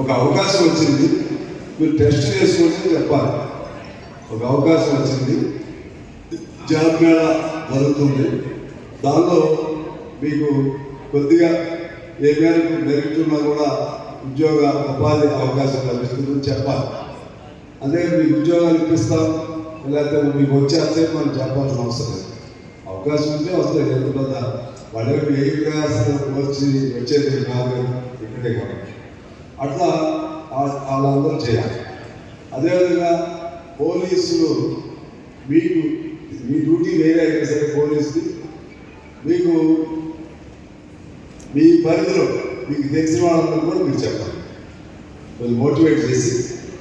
ఒక అవకాశం వచ్చింది. మీరు టెస్ట్ చేసుకోండి చెప్పాలి. ఒక అవకాశం వచ్చింది. జాబ్ మేళ జరుగుతుంది. దానిలో మీకు కొద్దిగా ఏ మేరకు మెరుగుతున్నా కూడా ఉద్యోగ ఉపాధి అవకాశం లభిస్తుందని చెప్పాలి. అదే మీకు ఉద్యోగాలు ఇప్పిస్తాం. లేకపోతే మీకు వచ్చేస్తే మనం చెప్పాల్సిన అవసరం లేదు. అవకాశం ఉంటే వస్తాయి. ఎంత పెద్ద ఏ ప్రయాసం వచ్చి వచ్చేది కాదు. ఇక్కడే కాబట్టి. అట్లా వాళ్ళందరూ చేయాలి. అదేవిధంగా పోలీసులు మీకు మీ డ్యూటీ వేరే అయితే సరే పోలీసుది. మీకు మీ పరిధిలో మీకు తెలిసిన వాళ్ళందరూ కూడా మీరు చెప్పాలి కొంచెం మోటివేట్ చేసి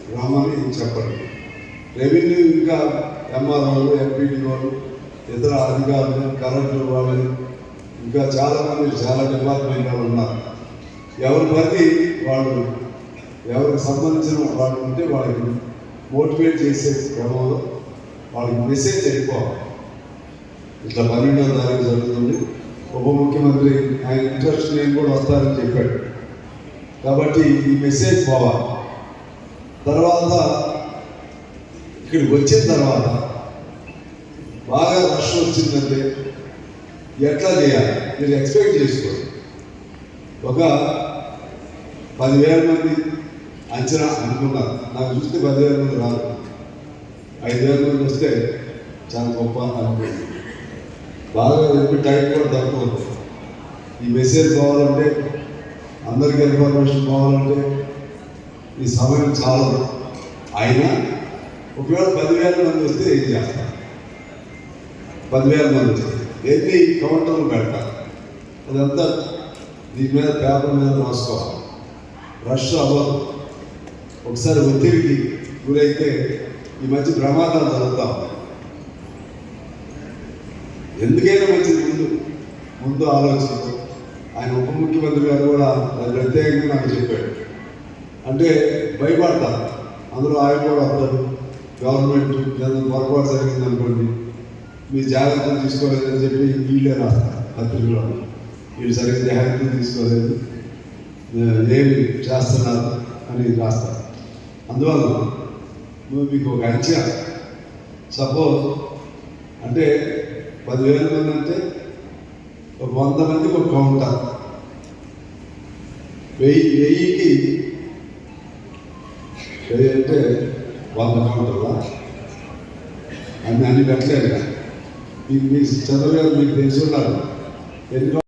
గ్రామాన్ని చెప్పండి. రెవెన్యూ ఇంకా ఎంఆర్ఓలు ఎంపీడీఓలు ఇతర అధికారులు కలెక్టర్ వాళ్ళు ఇంకా చాలా మంది చాలా డిపార్ట్మెంట్ వాళ్ళు ఉన్నారు. ఎవరి పని వాళ్ళు ఎవరికి సంబంధించిన వాళ్ళు ఉంటే వాళ్ళకి మోటివేట్ చేసే క్రమంలో వాళ్ళకి మెసేజ్ అయిపోవాలి. ఇట్లా పన్నెండో తారీఖు జరుగుతుంది. ఉప ముఖ్యమంత్రి ఆయన ఇంట్రెస్ట్ నేను కూడా వస్తారని చెప్పాడు. కాబట్టి ఈ మెసేజ్ పోవాలి. తర్వాత ఇక్కడికి వచ్చిన తర్వాత బాగా రష్ వచ్చిందంటే ఎట్లా చేయాలి? మీరు ఎక్స్పెక్ట్ చేసుకోండి. ఒక పదివేల మంది అంచనా అనుకున్నారు. నాకు చూస్తే పదివేల మంది రాదు ఐదు వేల మంది వస్తే చాలా గొప్ప అనుకుంది బాగా చెప్పి టైం కూడా తక్కువ. ఈ మెసేజ్ పోవాలంటే అందరికీ ఇన్ఫర్మేషన్ పోవాలంటే ఈ సమయం చాలదు అయినా ఒకవేళ పదివేల మంది వస్తే ఏం చేస్తారు పదివేల మంది వస్తే ఎన్ని కౌంటర్లు పెడతారు అదంతా దీని మీద పేపర్ మీద రాసుకోవాలి. రష్ అవ్వదు ఒకసారి ఒత్తిడికి గురైతే ఈ మధ్య ప్రమాదాలు జరుగుతా ఎందుకైనా మంచిది ముందు ముందు ఆలోచన ఆయన ఉప ముఖ్యమంత్రి గారు కూడా అది ప్రత్యేకంగా నాకు చెప్పాడు. అంటే భయపడతారు అందులో ఆయన కూడా వస్తారు గవర్నమెంట్ ఏదైనా పొరపాటు జరిగింది అనుకోండి మీ జాగ్రత్తలు తీసుకోలేదని చెప్పి వీళ్ళే రాస్తారు పత్రికలో. వీళ్ళు సరిగ్గా జాగ్రత్తలు తీసుకోలేదు. ఏమి చేస్తున్నారు అని రాస్తారు. అందువల్ల నువ్వు మీకు ఒక అంచనా సపోజ్ అంటే పదివేల మంది అంటే ఒక వంద మందికి ఒక కౌంటర్ వెయ్యి వెయ్యికి వెయ్యి అంటే వంద కౌంటర్లా అన్ని అన్ని పెట్టలేదు మీకు మీ చంద్రబాబు మీకు తెలిసి ఉన్నారు ఎన్ని